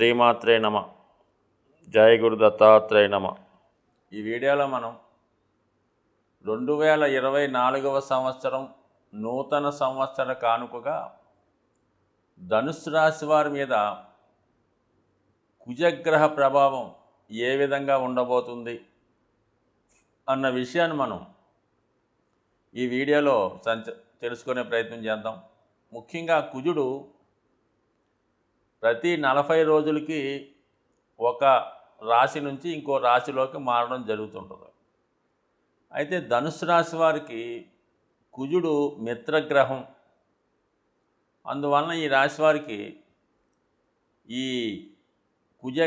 శ్రీమాత్రే నమ. జయ గురు దత్తాత్రేయ నమ. ఈ వీడియోలో మనం రెండు వేల ఇరవై నాలుగవ సంవత్సరం నూతన సంవత్సర కానుకగా ధనుసు రాశి వారి మీద కుజగ్రహ ప్రభావం ఏ విధంగా ఉండబోతుంది అన్న విషయాన్ని మనం ఈ వీడియోలో సంచ తెలుసుకునే ప్రయత్నం చేద్దాం. ముఖ్యంగా కుజుడు ప్రతి నలభై రోజులకి ఒక రాశి నుంచి ఇంకో రాశిలోకి మారడం జరుగుతుంటుంది. అయితే ధనుసు రాశి వారికి కుజుడు మిత్రగ్రహం. అందువలన ఈ రాశి వారికి ఈ కుజ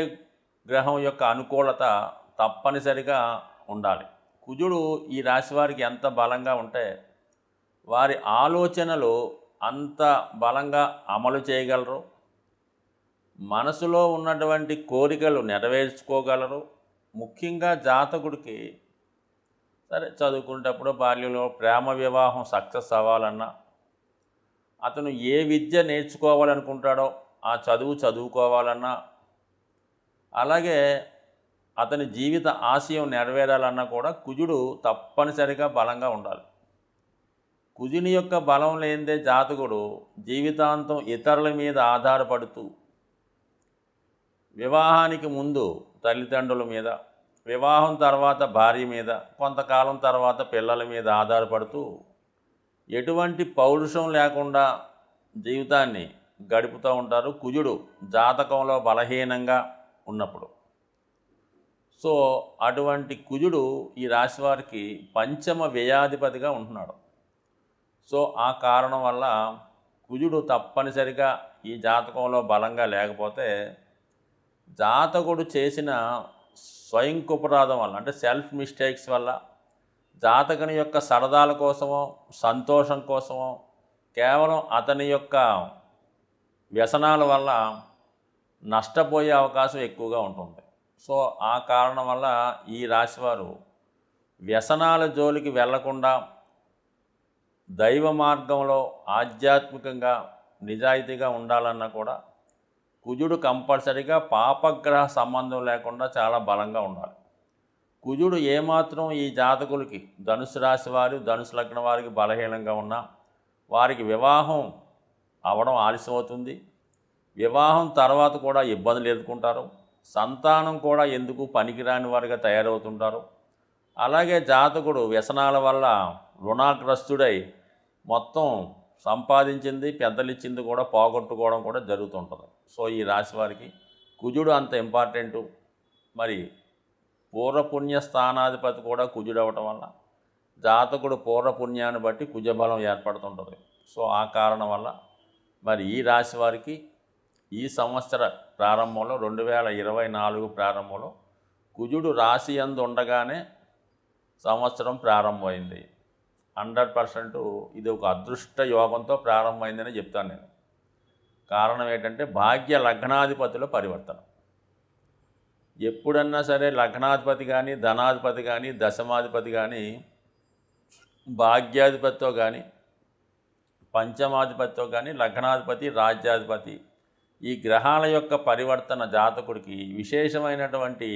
గ్రహం యొక్క అనుకూలత తప్పనిసరిగా ఉండాలి. కుజుడు ఈ రాశి వారికి ఎంత బలంగా ఉంటే వారి ఆలోచనలు అంత బలంగా అమలు చేయగలరు. మనసులో ఉన్నటువంటి కోరికలు నెరవేర్చుకోగలరు. ముఖ్యంగా జాతకుడికి సరే చదువుకునేటప్పుడు బాల్యంలో ప్రేమ వివాహం సక్సెస్ అవ్వాలన్నా అతను ఏ విద్య నేర్చుకోవాలనుకుంటాడో ఆ చదువు చదువుకోవాలన్నా అలాగే అతని జీవిత ఆశయం నెరవేరాలన్నా కూడా కుజుడు తప్పనిసరిగా బలంగా ఉండాలి. కుజుని యొక్క బలం లేనిదే జాతకుడు జీవితాంతం ఇతరుల మీద ఆధారపడుతూ వివాహానికి ముందు తల్లిదండ్రుల మీద వివాహం తర్వాత భార్య మీద కొంతకాలం తర్వాత పిల్లల మీద ఆధారపడుతూ ఎటువంటి పౌరుషం లేకుండా జీవితాన్ని గడుపుతూ ఉంటారు కుజుడు జాతకంలో బలహీనంగా ఉన్నప్పుడు. సో అటువంటి కుజుడు ఈ రాశి వారికి పంచమ వ్యయాధిపతిగా ఉంటున్నాడు. సో ఆ కారణం వల్ల కుజుడు తప్పనిసరిగా ఈ జాతకంలో బలంగా లేకపోతే జాతకుడు చేసిన స్వయం కుపరాధం వల్ల అంటే సెల్ఫ్ మిస్టేక్స్ వల్ల జాతకుని యొక్క సరదాల కోసమో సంతోషం కోసమో కేవలం అతని యొక్క వ్యసనాల వల్ల నష్టపోయే అవకాశం ఎక్కువగా ఉంటుంది. సో ఆ కారణం వల్ల ఈ రాశివారు వ్యసనాల జోలికి వెళ్ళకుండా దైవ మార్గంలో ఆధ్యాత్మికంగా నిజాయితీగా ఉండాలన్నా కూడా కుజుడు కంపల్సరిగా పాపగ్రహ సంబంధం లేకుండా చాలా బలంగా ఉండాలి. కుజుడు ఏమాత్రం ఈ జాతకులకి ధనుసు రాశి వారు ధనుసు లగ్న వారికి బలహీనంగా ఉన్నా వారికి వివాహం అవడం ఆలస్యమవుతుంది. వివాహం తర్వాత కూడా ఇబ్బందులు ఎదుర్కొంటారు. సంతానం కూడా ఎందుకు పనికిరాని వారిగా తయారవుతుంటారు. అలాగే జాతకుడు వ్యసనాల వల్ల రుణాగ్రస్తుడై మొత్తం సంపాదించింది పెద్దలిచ్చింది కూడా పోగొట్టుకోవడం కూడా జరుగుతుంటుంది. సో ఈ రాశి వారికి కుజుడు అంత ఇంపార్టెంటు. మరి పూర్వపుణ్య స్థానాధిపతి కూడా కుజుడు అవ్వటం వల్ల జాతకుడు పూర్వపుణ్యాన్ని బట్టి కుజబలం ఏర్పడుతుంటుంది. సో ఆ కారణం వల్ల మరి ఈ రాశి వారికి ఈ సంవత్సర ప్రారంభంలో రెండు వేల ఇరవై నాలుగు ప్రారంభంలో కుజుడు రాశి అందు ఉండగానే సంవత్సరం ప్రారంభమైంది. హండ్రెడ్ పర్సెంట్ ఇది ఒక అదృష్ట యోగంతో ప్రారంభమైందని చెప్తాను నేను. కారణం ఏంటంటే భాగ్య లగ్నాధిపతిలో పరివర్తన. ఎప్పుడన్నా సరే లగ్నాధిపతి కానీ ధనాధిపతి కానీ దశమాధిపతి కానీ భాగ్యాధిపతితో కానీ పంచమాధిపతితో కానీ లగ్నాధిపతి రాజ్యాధిపతి ఈ గ్రహాల యొక్క పరివర్తన జాతకుడికి విశేషమైనటువంటి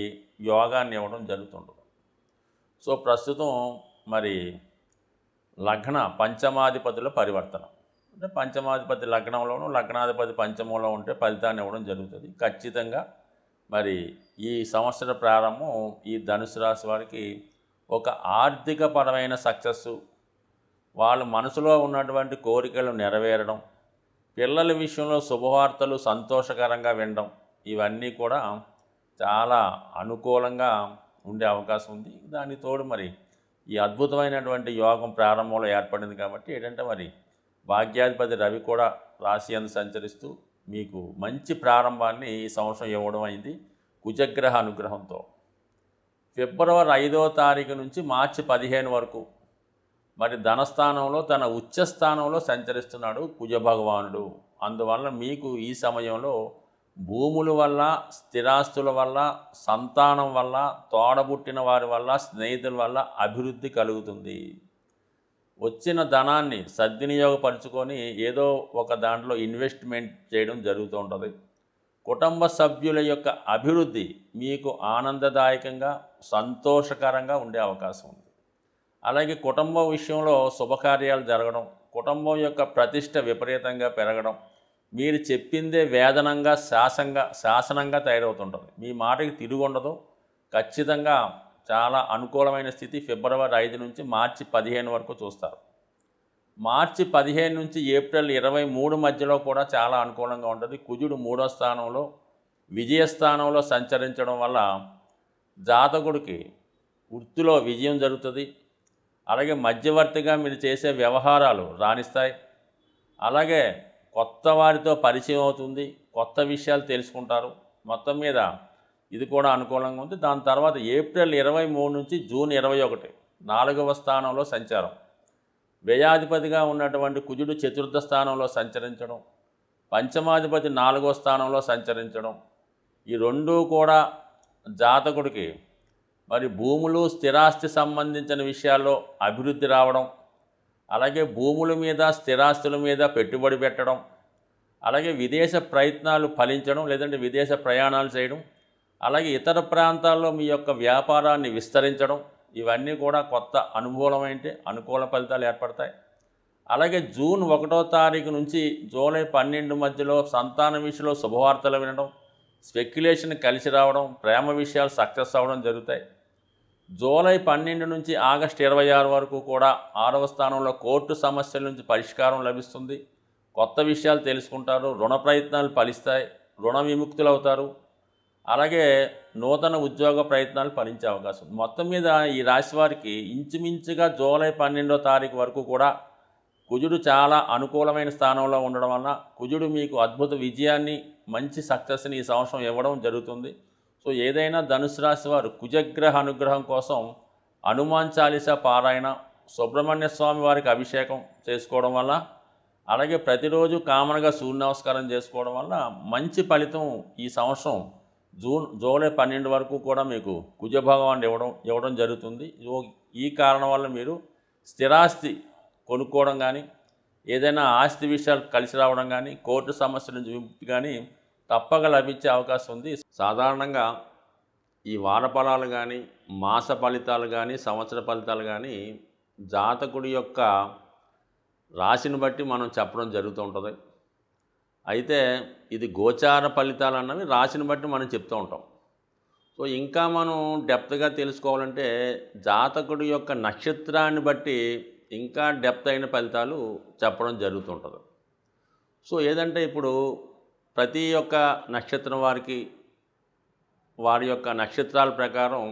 యోగాన్ని ఇవ్వడం జరుగుతుంటుంది సో ప్రస్తుతం మరి లగ్న పంచమాధిపతుల పరివర్తన. అంటే పంచమాధిపతి లగ్నంలోనూ లగ్నాధిపతి పంచమంలో ఉంటే ఫలితాన్ని ఇవ్వడం జరుగుతుంది. ఖచ్చితంగా మరి ఈ సంవత్సర ప్రారంభం ఈ ధనుసు రాశి వారికి ఒక ఆర్థికపరమైన సక్సెస్. వాళ్ళ మనసులో ఉన్నటువంటి కోరికలు నెరవేరడం పిల్లల విషయంలో శుభవార్తలు సంతోషకరంగా వినడం ఇవన్నీ కూడా చాలా అనుకూలంగా ఉండే అవకాశం ఉంది. దానికి తోడు మరి ఈ అద్భుతమైనటువంటి యోగం ప్రారంభంలో ఏర్పడింది కాబట్టి ఏంటంటే మరి భాగ్యాధిపతి రవి కూడా రాశి సంచరిస్తూ మీకు మంచి ప్రారంభాన్ని ఈ సంవత్సరం ఇవ్వడం అయింది. కుజగ్రహ అనుగ్రహంతో. ఫిబ్రవరి ఐదవ తారీఖు నుంచి మార్చి పదిహేను వరకు మరి ధనస్థానంలో తన ఉచ్చస్థానంలో సంచరిస్తున్నాడు కుజ భగవానుడు. అందువల్ల మీకు ఈ సమయంలో భూముల వల్ల స్థిరాస్తుల వల్ల సంతానం వల్ల తోడబుట్టిన వారి వల్ల స్నేహితుల వల్ల అభివృద్ధి కలుగుతుంది. వచ్చిన ధనాన్ని సద్వినియోగపరుచుకొని ఏదో ఒక దాంట్లో ఇన్వెస్ట్మెంట్ చేయడం జరుగుతూ ఉంటుంది. కుటుంబ సభ్యుల యొక్క అభివృద్ధి మీకు ఆనందదాయకంగా సంతోషకరంగా ఉండే అవకాశం ఉంది. అలాగే కుటుంబ విషయంలో శుభకార్యాలు జరగడం కుటుంబం యొక్క ప్రతిష్ట విపరీతంగా పెరగడం మీరు చెప్పిందే వేదనంగా శాసంగా శాసనంగా తయారవుతుంటుంది. మీ మాటకి తిరుగు ఉండదు ఖచ్చితంగా చాలా అనుకూలమైన స్థితి ఫిబ్రవరి ఐదు నుంచి మార్చి పదిహేను వరకు చూస్తారు. మార్చి పదిహేను నుంచి ఏప్రిల్ ఇరవై మూడు మధ్యలో కూడా చాలా అనుకూలంగా ఉంటుంది. కుజుడు మూడో స్థానంలో విజయస్థానంలో సంచరించడం వల్ల జాతకుడికి వృత్తిలో విజయం జరుగుతుంది. అలాగే మధ్యవర్తిగా మీరు చేసే వ్యవహారాలు రాణిస్తాయి. అలాగే కొత్త వారితో పరిచయం అవుతుంది. కొత్త విషయాలు తెలుసుకుంటారు. మొత్తం మీద ఇది కూడా అనుకూలంగా ఉంది. దాని తర్వాత ఏప్రిల్ ఇరవై మూడు నుంచి జూన్ ఇరవై ఒకటి నాలుగవ స్థానంలో సంచారం. వ్యయాధిపతిగా ఉన్నటువంటి కుజుడు చతుర్థ స్థానంలో సంచరించడం పంచమాధిపతి నాలుగో స్థానంలో సంచరించడం ఈ రెండూ కూడా జాతకుడికి మరి భూములు స్థిరాస్తి సంబంధించిన విషయాల్లో అభివృద్ధి రావడం అలాగే భూముల మీద స్థిరాస్తుల మీద పెట్టుబడి పెట్టడం అలాగే విదేశ ప్రయత్నాలు ఫలించడం లేదంటే విదేశ ప్రయాణాలు చేయడం అలాగే ఇతర ప్రాంతాల్లో మీ యొక్క వ్యాపారాన్ని విస్తరించడం ఇవన్నీ కూడా కొత్త అనుకూలమైతే అనుకూల ఫలితాలు ఏర్పడతాయి. అలాగే జూన్ ఒకటో తారీఖు నుంచి జూలై పన్నెండు మధ్యలో సంతాన విషయంలో శుభవార్తలు వినడం స్పెక్యులేషన్ కలిసి రావడం ప్రేమ విషయాలు సక్సెస్ అవ్వడం జరుగుతాయి. జూలై పన్నెండు నుంచి ఆగస్టు ఇరవై ఆరు వరకు కూడా ఆరవ స్థానంలో కోర్టు సమస్యల నుంచి పరిష్కారం లభిస్తుంది. కొత్త విషయాలు తెలుసుకుంటారు రుణ ప్రయత్నాలు ఫలిస్తాయి రుణ విముక్తులు అవుతారు. అలాగే నూతన ఉద్యోగ ప్రయత్నాలు ఫలించే అవకాశం మొత్తం మీద ఈ రాశి వారికి ఇంచుమించుగా జూలై పన్నెండో తారీఖు వరకు కూడా కుజుడు చాలా అనుకూలమైన స్థానంలో ఉండడం వల్ల కుజుడు మీకు అద్భుత విజయాన్ని మంచి సక్సెస్ని ఈ సంవత్సరం ఇవ్వడం జరుగుతుంది. సో ఏదైనా ధనుసు రాశి వారు కుజగ్రహ అనుగ్రహం కోసం హనుమాన్ చాలీసా పారాయణ సుబ్రహ్మణ్య స్వామి వారికి అభిషేకం చేసుకోవడం వల్ల అలాగే ప్రతిరోజు కామన్గా సూర్య నమస్కారం చేసుకోవడం వల్ల మంచి ఫలితం ఈ సంవత్సరం జూన్ జూలై పన్నెండు వరకు కూడా మీకు కుజభగవాన్ ఇవ్వడం ఇవ్వడం జరుగుతుంది. ఈ కారణం వల్ల మీరు స్థిరాస్తి కొనుక్కోవడం కానీ ఏదైనా ఆస్తి విషయాలు కలిసి రావడం కానీ కోర్టు సమస్యల నుంచి విముక్తి కానీ తప్పక లభించే అవకాశం ఉంది. సాధారణంగా ఈ వార ఫలాలు కానీ మాస ఫలితాలు కానీ సంవత్సర ఫలితాలు కానీ జాతకుడి యొక్క రాశిని బట్టి మనం చెప్పడం జరుగుతూ ఉంటుంది. అయితే ఇది గోచార ఫలితాలు అన్నవి రాశిని బట్టి మనం చెప్తూ ఉంటాం. సో ఇంకా మనం డెప్త్గా తెలుసుకోవాలంటే జాతకుడి యొక్క నక్షత్రాన్ని బట్టి ఇంకా డెప్త్ అయిన ఫలితాలు చెప్పడం జరుగుతుంటుంది సో ఏదంటే ఇప్పుడు ప్రతి ఒక్క నక్షత్రం వారికి వారి యొక్క నక్షత్రాల ప్రకారం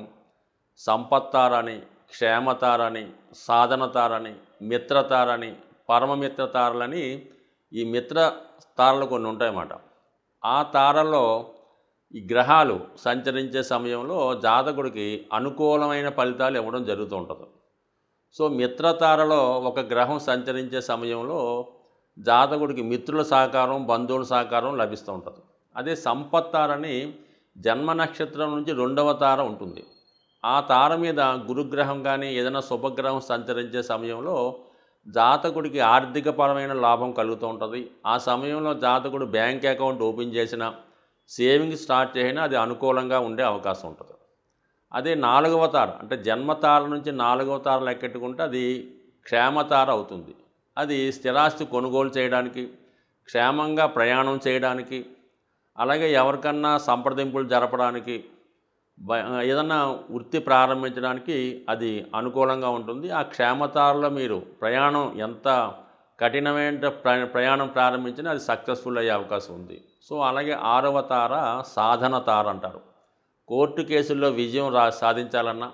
సంపత్తారని క్షేమతారని సాధనతారని మిత్రతారని పరమమిత్ర తారలని ఈ మిత్ర తారలు కొన్ని ఉంటాయన్నమాట. ఆ తారలో ఈ గ్రహాలు సంచరించే సమయంలో జాతకుడికి అనుకూలమైన ఫలితాలు ఇవ్వడం జరుగుతూ ఉంటుంది. సో మిత్రతారలో ఒక గ్రహం సంచరించే సమయంలో జాతకుడికి మిత్రుల సహకారం బంధువుల సహకారం లభిస్తూ ఉంటుంది. అదే సంపత్తారని జన్మ నక్షత్రం నుంచి రెండవ తార ఉంటుంది. ఆ తార మీద గురుగ్రహం కానీ ఏదైనా శుభగ్రహం సంచరించే సమయంలో జాతకుడికి ఆర్థికపరమైన లాభం కలుగుతూ ఉంటుంది. ఆ సమయంలో జాతకుడు బ్యాంక్ అకౌంట్ ఓపెన్ చేసిన సేవింగ్స్ స్టార్ట్ చేసినా అది అనుకూలంగా ఉండే అవకాశం ఉంటుంది. అదే నాలుగవ తార అంటే జన్మతార నుంచి నాలుగవ తార లెక్కెట్టుకుంటే అది క్షేమతార అవుతుంది. అది స్థిరాస్తి కొనుగోలు చేయడానికి క్షేమంగా ప్రయాణం చేయడానికి అలాగే ఎవరికన్నా సంప్రదింపులు జరపడానికి ఏదన్నా వృత్తి ప్రారంభించడానికి అది అనుకూలంగా ఉంటుంది. ఆ క్షేమతారలో మీరు ప్రయాణం ఎంత కఠినమైన ప్ర- ప్రయాణం ప్రారంభించినా అది సక్సెస్ఫుల్ అయ్యే అవకాశం ఉంది. సో అలాగే ఆరవ తార సాధన తార అంటారు. కోర్టు కేసుల్లో విజయం రా సాధించాలన్నా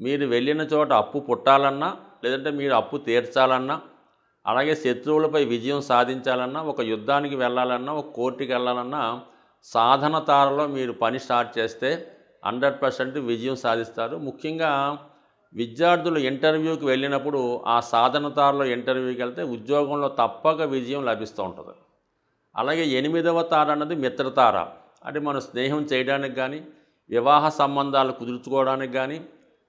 మీరు వెళ్ళిన చోట అప్పు పుట్టాలన్నా లేదంటే మీరు అప్పు తీర్చాలన్నా అలాగే శత్రువులపై విజయం సాధించాలన్నా ఒక యుద్ధానికి వెళ్ళాలన్నా ఒక కోర్టుకి వెళ్ళాలన్నా సాధన తారలో మీరు పని స్టార్ట్ చేస్తే హండ్రెడ్ పర్సెంట్ విజయం సాధిస్తారు. ముఖ్యంగా విద్యార్థులు ఇంటర్వ్యూకి వెళ్ళినప్పుడు ఆ సాధన తారలో ఇంటర్వ్యూకి వెళ్తే ఉద్యోగంలో తప్పక విజయం లభిస్తూ ఉంటుంది. అలాగే ఎనిమిదవ తార అన్నది మిత్రతార. అంటే మనం స్నేహం చేయడానికి కానీ వివాహ సంబంధాలు కుదుర్చుకోవడానికి కానీ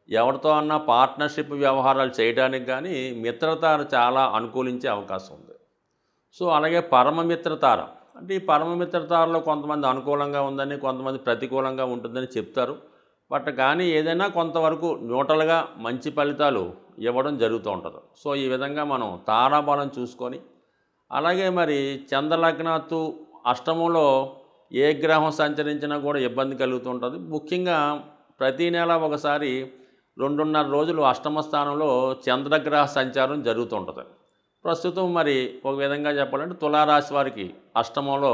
ఎవరితో అన్నా పార్ట్నర్షిప్ వ్యవహారాలు చేయడానికి కానీ మిత్రతార చాలా అనుకూలించే అవకాశం ఉంది. సో అలాగే పరమ మిత్రతార అంటే ఈ పరమమిత్రతారలో కొంతమంది అనుకూలంగా ఉందని కొంతమంది ప్రతికూలంగా ఉంటుందని చెప్తారు. బట్ కానీ ఏదైనా కొంతవరకు న్యూట్రల్గా మంచి ఫలితాలు ఇవ్వడం జరుగుతూ ఉంటుంది. సో ఈ విధంగా మనం తారాబలం చూసుకొని అలాగే మరి చంద్రలగ్నాత్తు అష్టమంలో ఏ గ్రహం సంచరించినా కూడా ఇబ్బంది కలుగుతుంటుంది ముఖ్యంగా ప్రతి నెల ఒకసారి రెండున్నర రోజులు అష్టమ స్థానంలో చంద్రగ్రహ సంచారం జరుగుతుంటుంది ప్రస్తుతం మరి ఒక విధంగా చెప్పాలంటే తులారాశి వారికి అష్టమంలో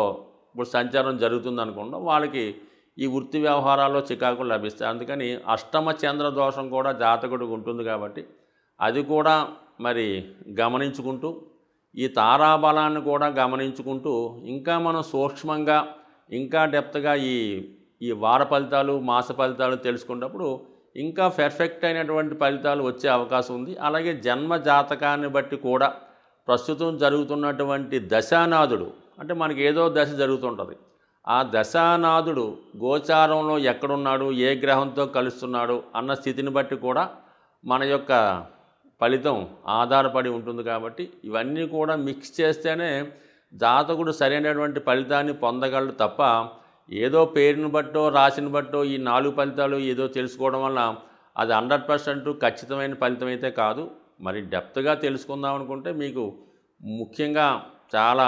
ఇప్పుడు సంచారం జరుగుతుంది అనుకుంటాం వాళ్ళకి ఈ వృత్తి వ్యవహారాల్లో చికాకులు లభిస్తాయి. అందుకని అష్టమ చంద్ర దోషం కూడా జాతకుడికి ఉంటుంది కాబట్టి అది కూడా మరి గమనించుకుంటూ ఈ తారాబలాన్ని కూడా గమనించుకుంటూ ఇంకా మనం సూక్ష్మంగా ఇంకా డెప్త్గా ఈ ఈ వార ఫలితాలు మాస ఫలితాలు తెలుసుకున్నప్పుడు ఇంకా పెర్ఫెక్ట్ అయినటువంటి ఫలితాలు వచ్చే అవకాశం ఉంది. అలాగే జన్మ జాతకాన్ని బట్టి కూడా ప్రస్తుతం జరుగుతున్నటువంటి దశానాథుడు అంటే మనకి ఏదో దశ జరుగుతుంటుంది. ఆ దశానాథుడు గోచారంలో ఎక్కడున్నాడు ఏ గ్రహంతో కలుస్తున్నాడు అన్న స్థితిని బట్టి కూడా మన యొక్క ఫలితం ఆధారపడి ఉంటుంది కాబట్టి ఇవన్నీ కూడా మిక్స్ చేస్తేనే జాతకుడు సరైనటువంటి ఫలితాన్ని పొందగలడు తప్ప ఏదో పేరుని బట్టో రాసిని బట్టో ఈ నాలుగు ఫలితాలు ఏదో తెలుసుకోవడం వల్ల అది హండ్రెడ్ పర్సెంట్ ఖచ్చితమైన ఫలితం అయితే కాదు. మరి డెప్త్గా తెలుసుకుందాం అనుకుంటే మీకు ముఖ్యంగా చాలా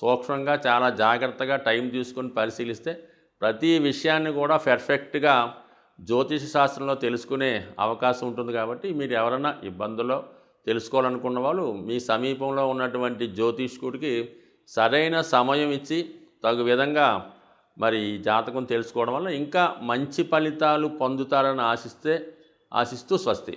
సూక్ష్మంగా చాలా జాగ్రత్తగా టైం తీసుకొని పరిశీలిస్తే ప్రతి విషయాన్ని కూడా పెర్ఫెక్ట్గా జ్యోతిష శాస్త్రంలో తెలుసుకునే అవకాశం ఉంటుంది కాబట్టి మీరు ఎవరైనా ఇబ్బందుల్లో తెలుసుకోవాలనుకున్న వాళ్ళు మీ సమీపంలో ఉన్నటువంటి జ్యోతిష్కుడికి సరైన సమయం ఇచ్చి తగు విధంగా మరి జాతకం తెలుసుకోవడం వల్ల ఇంకా మంచి ఫలితాలు పొందుతారని ఆశిస్తే ఆశిస్తూ స్వస్తి.